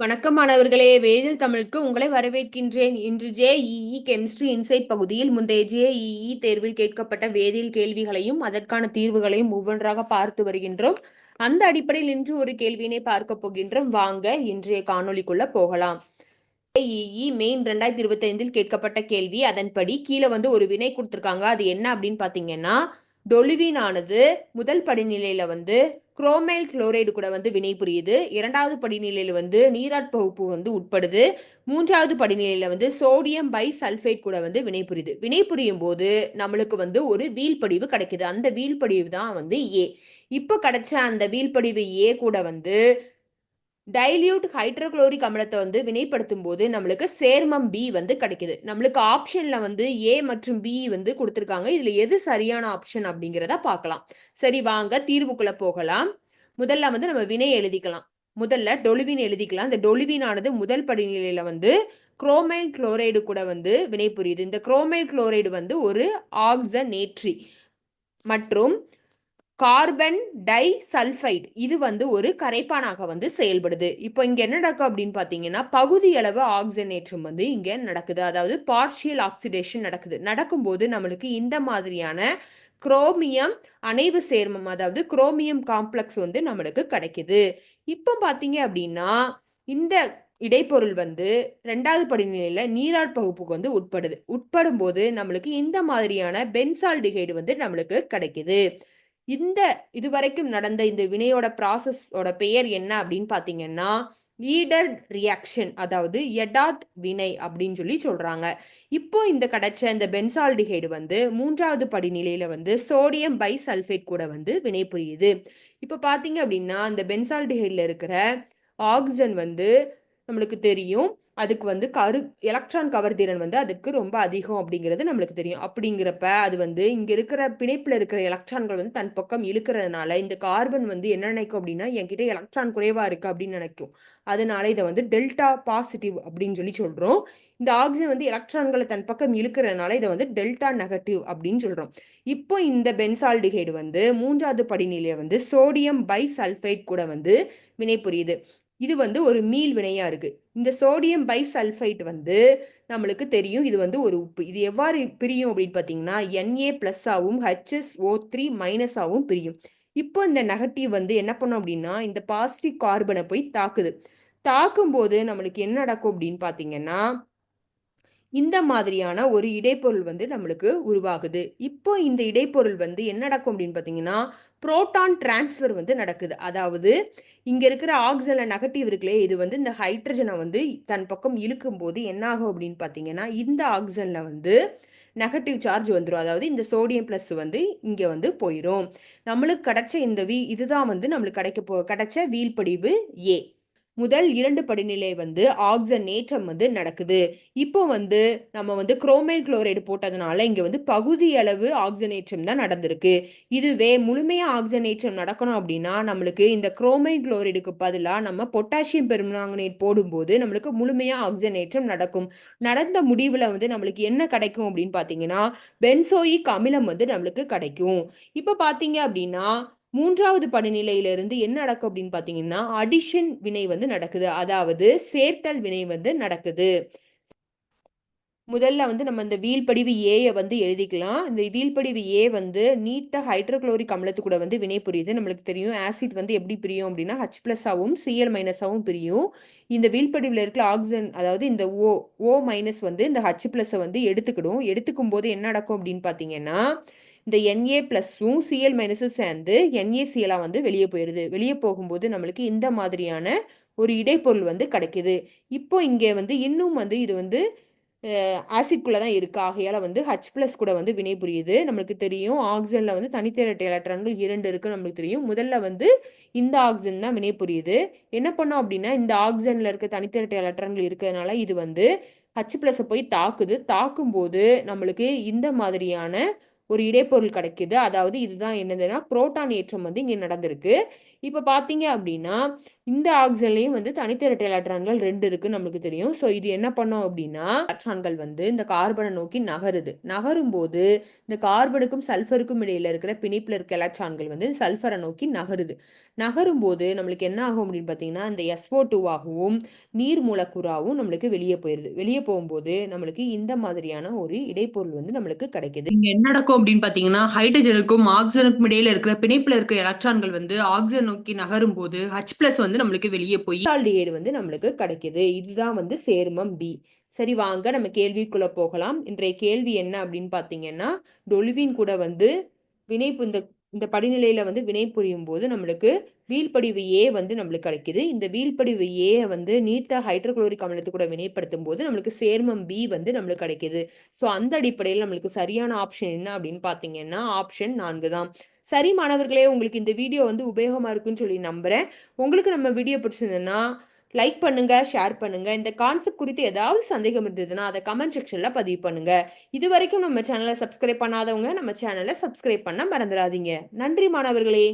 வணக்கம் மாணவர்களே வேதில் தமிழுக்கு உங்களை வரவேற்கின்றேன். இன்று ஜேஇஇ கெமிஸ்ட்ரி இன்சைட் பகுதியில் முந்தைய ஜேஇஇ தேர்வில் கேட்கப்பட்ட வேதியியல் கேள்விகளையும் அதற்கான தீர்வுகளையும் ஒவ்வொன்றாக பார்த்து வருகின்றோம். அந்த அடிப்படையில் இன்று ஒரு கேள்வியினை பார்க்க போகின்றோம். வாங்க இன்றைய காணொலிக்குள்ள போகலாம். ஜேஇஇ மெயின் ரெண்டாயிரத்தி இருபத்தி ஐந்தில் கேட்கப்பட்ட கேள்வி. அதன்படி கீழே வந்து ஒரு வினை கொடுத்துருக்காங்க. அது என்ன அப்படின்னு பாத்தீங்கன்னா டொலிவினானது முதல் படிநிலையில வந்து குரோமைல் குளோரைடு கூட வந்து வினை புரியுது. இரண்டாவது படிநிலையில் வந்து நீராட் பகுப்பு வந்து உட்படுது. மூன்றாவது படிநிலையில் வந்து சோடியம் பை சல்ஃபேட் கூட வந்து வினை புரியுது. வினை புரியும் போது நம்மளுக்கு வந்து ஒரு வீழ்படிவு கிடைக்குது. அந்த வீழ்படிவு தான் வந்து ஏ. இப்போ கிடைச்ச அந்த வீழ்படிவு ஏ கூட வந்து டைல்யூட் ஹைட்ரோக்ளோரிக் அமிலத்தை வந்து வினைப்படுத்தும் போது நம்மளுக்கு சேர்மம் பி வந்து கிடைக்குது. நம்மளுக்கு ஆப்ஷன்ல வந்து ஏ மற்றும் பி வந்து கொடுத்துருக்காங்க. இதுல எது சரியான ஆப்ஷன் அப்படிங்கிறத பார்க்கலாம். சரி வாங்க தீர்வுக்குள்ள போகலாம். முதல்ல வந்து நம்ம வினை எழுதிக்கலாம். முதல்ல டொலுவின் எழுதிக்கலாம். இந்த டொலுவின் ஆனது முதல் படிநிலையில வந்து குரோமைல் குளோரைடு கூட வந்து வினை புரியுது இந்த குரோமைல் குளோரைடு வந்து ஒரு ஆக்சனேற்றி மற்றும் கார்பன் டை சல்ஃபைடு இது வந்து ஒரு கரைப்பானாக வந்து செயல்படுது. இப்போ இங்கே என்ன நடக்கும் அப்படின்னு பார்த்தீங்கன்னா பகுதி அளவு ஆக்சிஜனேற்றம் வந்து இங்கே நடக்குது. அதாவது பார்ஷியல் ஆக்சிடேஷன் நடக்குது. நடக்கும்போது நம்மளுக்கு இந்த மாதிரியான குரோமியம் அணைவு சேர்மம் அதாவது குரோமியம் காம்ப்ளெக்ஸ் வந்து நம்மளுக்கு கிடைக்குது. இப்போ பார்த்தீங்க அப்படின்னா இந்த இடைப்பொருள் வந்து ரெண்டாவது படிநிலையில நீராட் பகுப்புக்கு வந்து உட்படுது. உட்படும் போது நம்மளுக்கு இந்த மாதிரியான பென்சால்டிகைடு வந்து நம்மளுக்கு கிடைக்குது. இந்த இதுவரைக்கும் நடந்த இந்த வினையோட ப்ராசஸோட பெயர் என்ன அப்படின்னு பார்த்தீங்கன்னா ஈடர் ரியாக்ஷன் அதாவது எடாட் வினை அப்படின்னு சொல்லி சொல்றாங்க. இப்போ இந்த கிடைச்ச இந்த பென்சால்டிஹைடு வந்து மூன்றாவது படிநிலையில வந்து சோடியம் பை சல்ஃபேட் கூட வந்து வினை புரியுது. இப்போ பார்த்தீங்க அப்படின்னா அந்த பென்சால்டிஹைடில் இருக்கிற ஆக்சிஜன் வந்து நம்மளுக்கு தெரியும். அதுக்கு வந்து கரு எலக்ட்ரான் கவர்திறன் வந்து அதுக்கு ரொம்ப அதிகம் அப்படிங்கிறது நம்மளுக்கு தெரியும். அப்படிங்கிறப்ப அது வந்து இங்கே இருக்கிற பிணைப்பில் இருக்கிற எலக்ட்ரான்கள் வந்து தன் பக்கம் இழுக்கிறதுனால இந்த கார்பன் வந்து என்ன நினைக்கும் அப்படின்னா என்கிட்ட எலக்ட்ரான் குறைவாக இருக்குது அப்படின்னு நினைக்கும். அதனால இதை வந்து டெல்டா பாசிட்டிவ் அப்படின்னு சொல்லி சொல்கிறோம் இந்த ஆக்சிஜன் வந்து எலக்ட்ரான்களை தன் பக்கம் இழுக்கிறதுனால இதை வந்து டெல்டா நெகட்டிவ் அப்படின்னு சொல்கிறோம் இப்போ இந்த பென்சால்டிகைடு வந்து மூன்றாவது படிநிலையை வந்து சோடியம் பை சல்ஃபைட் கூட வந்து வினை புரியுது இது வந்து ஒரு மீள் வினையா இருக்கு. இந்த சோடியம் பைசல்ஃபைட் வந்து நம்மளுக்கு தெரியும். இது வந்து ஒரு உப்பு. இது எவ்வாறு பிரியும் அப்படின்னு பார்த்தீங்கன்னா என்ஏ பிளஸ் ஆகும் ஹெச்எஸ் ஓ த்ரீ மைனஸ் ஆகும் பிரியும். இப்போ இந்த நெகட்டிவ் வந்து என்ன பண்ணும் அப்படின்னா இந்த பாசிட்டிவ் கார்பனை போய் தாக்குது. தாக்கும் போது நம்மளுக்கு என்ன நடக்கும் அப்படின்னு பார்த்தீங்கன்னா இந்த மாதிரியான ஒரு இடைப்பொருள் வந்து நம்மளுக்கு உருவாகுது. இப்போ இந்த இடைப்பொருள் வந்து என்ன நடக்கும் அப்படின்னு பார்த்தீங்கன்னா புரோட்டான் டிரான்ஸ்ஃபர் வந்து நடக்குது. அதாவது இங்கே இருக்கிற ஆக்சிஜன்ல நெகட்டிவ் இருக்குல்லே இது வந்து இந்த ஹைட்ரஜனை வந்து தன் பக்கம் இழுக்கும் போது என்ன ஆகும் அப்படின்னு பார்த்தீங்கன்னா இந்த ஆக்சிஜனில் வந்து நெகட்டிவ் சார்ஜ் வந்துடும் அதாவது இந்த சோடியம் ப்ளஸ் வந்து இங்கே வந்து போயிடும் நம்மளுக்கு கிடைச்ச இந்த வீ இதுதான் வந்து நம்மளுக்கு கிடைக்க போ கிடைச்ச வீழ்படிவு ஏ. முதல் இரண்டு படிநிலை வந்து ஆக்சனேற்றம் வந்து நடக்குது. இப்போ வந்து நம்ம வந்து குரோமைல் குளோரைடு போட்டதுனால இங்க வந்து பகுதி அளவு ஆக்சனேற்றம் தான் நடந்திருக்கு. இதுவே முழுமையா ஆக்சனேற்றம் நடக்கணும் அப்படின்னா நம்மளுக்கு இந்த குரோமைல் குளோரைடுக்கு பதிலாக நம்ம பொட்டாசியம் பெருமாங்கனேட் போடும்போது நம்மளுக்கு முழுமையா ஆக்சனேற்றம் நடக்கும். நடந்த முடிவுல வந்து நம்மளுக்கு என்ன கிடைக்கும் அப்படின்னு பாத்தீங்கன்னா பென்சோயிக் அமிலம் வந்து நம்மளுக்கு கிடைக்கும். இப்போ பாத்தீங்க அப்படின்னா மூன்றாவது படிநிலையிலிருந்து என்ன நடக்கும் அப்படின்னு பார்த்தீங்கன்னா அடிஷன் வினை வந்து நடக்குது. அதாவது சேர்த்தல் வினை வந்து நடக்குது. முதல்ல வந்து நம்ம இந்த வீழ்படிவு ஏயை வந்து எழுதிக்கலாம். இந்த வீழ்படிவு ஏ வந்து நீட்ட ஹைட்ரோக்ளோரிக் அமிலத்து கூட வந்து வினை புரியுது. நம்மளுக்கு தெரியும் ஆசிட் வந்து எப்படி பிரியும் அப்படின்னா ஹச் பிளஸ்ஸாகவும் சிஎல் மைனஸாகவும் பிரியும். இந்த வீழ்படிவில் இருக்கிற ஆக்சிஜன் அதாவது இந்த ஓ ஓ மைனஸ் வந்து இந்த ஹச் பிளஸ்ஸை வந்து எடுத்துக்கிடும். எடுத்துக்கும் போது என்ன நடக்கும் அப்படின்னு பார்த்தீங்கன்னா இந்த என்ஏ ப்ளஸ்ஸும் சிஎல் மைனஸும் சேர்ந்து என்ஏசிஎலாக வந்து வெளியே போயிடுது வெளியே போகும்போது நம்மளுக்கு இந்த மாதிரியான ஒரு இடைப்பொருள் வந்து கிடைக்கிது. இப்போ இங்கே வந்து இன்னும் வந்து இது வந்து ஆசிட்குள்ளே தான் இருக்குது ஆகையால் வந்து ஹச் ப்ளஸ் கூட வந்து வினை புரியுது. நம்மளுக்கு தெரியும். ஆக்சிஜனில் வந்து தனித்திரட்டை எலக்ட்ரான்கள் இரண்டு இருக்குன்னு நம்மளுக்கு தெரியும். முதல்ல வந்து இந்த ஆக்சிஜன் தான் வினை புரியுது. என்ன பண்ணோம் அப்படின்னா இந்த ஆக்சிஜனில் இருக்க தனித்திரட்டை எலக்ட்ரான்கள் இருக்கிறதுனால இது வந்து ஹச் ப்ளஸை போய் தாக்குது. தாக்கும் போது நம்மளுக்கு இந்த மாதிரியான ஒரு இடைப்பொருள் கிடைக்குது. அதாவது இதுதான் என்னதுன்னா புரோட்டான் ஏற்றம் வந்து இங்கே நடந்திருக்கு. இப்போ பார்த்தீங்க அப்படின்னா இந்த ஆக்சிஜன்லையும் வந்து தனித்திரட்டை எலக்ட்ரான்கள் ரெண்டு இருக்கு நம்மளுக்கு தெரியும். ஸோ இது என்ன பண்ணோம் அப்படின்னா எலக்ட்ரான்கள் வந்து இந்த கார்பனை நோக்கி நகருது. நகரும் போது இந்த கார்பனுக்கும் சல்ஃபருக்கும் இடையில இருக்கிற பிணைப்பில் இருக்க எலக்ட்ரான்கள் வந்து சல்ஃபரை நோக்கி நகருது. நகரும் போது நம்மளுக்கு என்ன ஆகும் அப்படின்னு பார்த்தீங்கன்னா இந்த எஸ்ஓ டூவாகவும் நீர் மூலக்கூறாகவும் நம்மளுக்கு வெளியே போயிருது. வெளியே போகும்போது நம்மளுக்கு இந்த மாதிரியான ஒரு இடைப்பொருள் வந்து நம்மளுக்கு கிடைக்குது. என்ன நடக்கும் அப்படின்னு பார்த்தீங்கன்னா ஹைட்ரஜனுக்கும் ஆக்சிஜனுக்கும் இடையில இருக்கிற பிணைப்பில் இருக்கிற எலக்ட்ரான்கள் வந்து ஆக்சிஜன் நோக்கி நகரும் போது ஹச் பிளஸ் வந்து நம்மளுக்கு வெளியே போய் ஆல்டிஹைடு வந்து நம்மளுக்கு கிடைக்குது. இதுதான் வந்து சேர்மம் பி சரி வாங்க நம்ம கேள்விக்குள்ள போகலாம். இன்றைய கேள்வி என்ன அப்படின்னு பார்த்தீங்கன்னா டொலுவின் கூட வந்து வினைப்பு இந்த இந்த படிநிலையில வந்து வினை புரியும் போது நம்மளுக்கு வீழ்படிவு ஏ வந்து நம்மளுக்கு கிடைக்குது. இந்த வீழ்படிவு ஏ வந்து நீர்த்த ஹைட்ரோகுளோரிக் அமிலத்து கூட வினைப்படுத்தும் போது நம்மளுக்கு சேர்மம் பி வந்து நம்மளுக்கு கிடைக்குது. ஸோ அந்த அடிப்படையில் நம்மளுக்கு சரியான ஆப்ஷன் என்ன அப்படின்னு பார்த்தீங்கன்னா ஆப்ஷன் நான்கு தான். சரி மாணவர்களே உங்களுக்கு இந்த வீடியோ வந்து உபயோகமாக இருக்குன்னு சொல்லி நம்புகிறேன் உங்களுக்கு நம்ம வீடியோ பிடிச்சிருந்ததுன்னா லைக் பண்ணுங்க ஷேர் பண்ணுங்க. இந்த கான்செப்ட் குறித்து ஏதாவது சந்தேகம் இருந்ததுன்னா அதை கமெண்ட் செக்ஷன்ல பதிவு பண்ணுங்க. இது வரைக்கும் நம்ம சேனலை சப்ஸ்கிரைப் பண்ணாதவங்க நம்ம சேனலை சப்ஸ்கிரைப் பண்ண மறந்துடாதீங்க. நன்றி மாணவர்களே.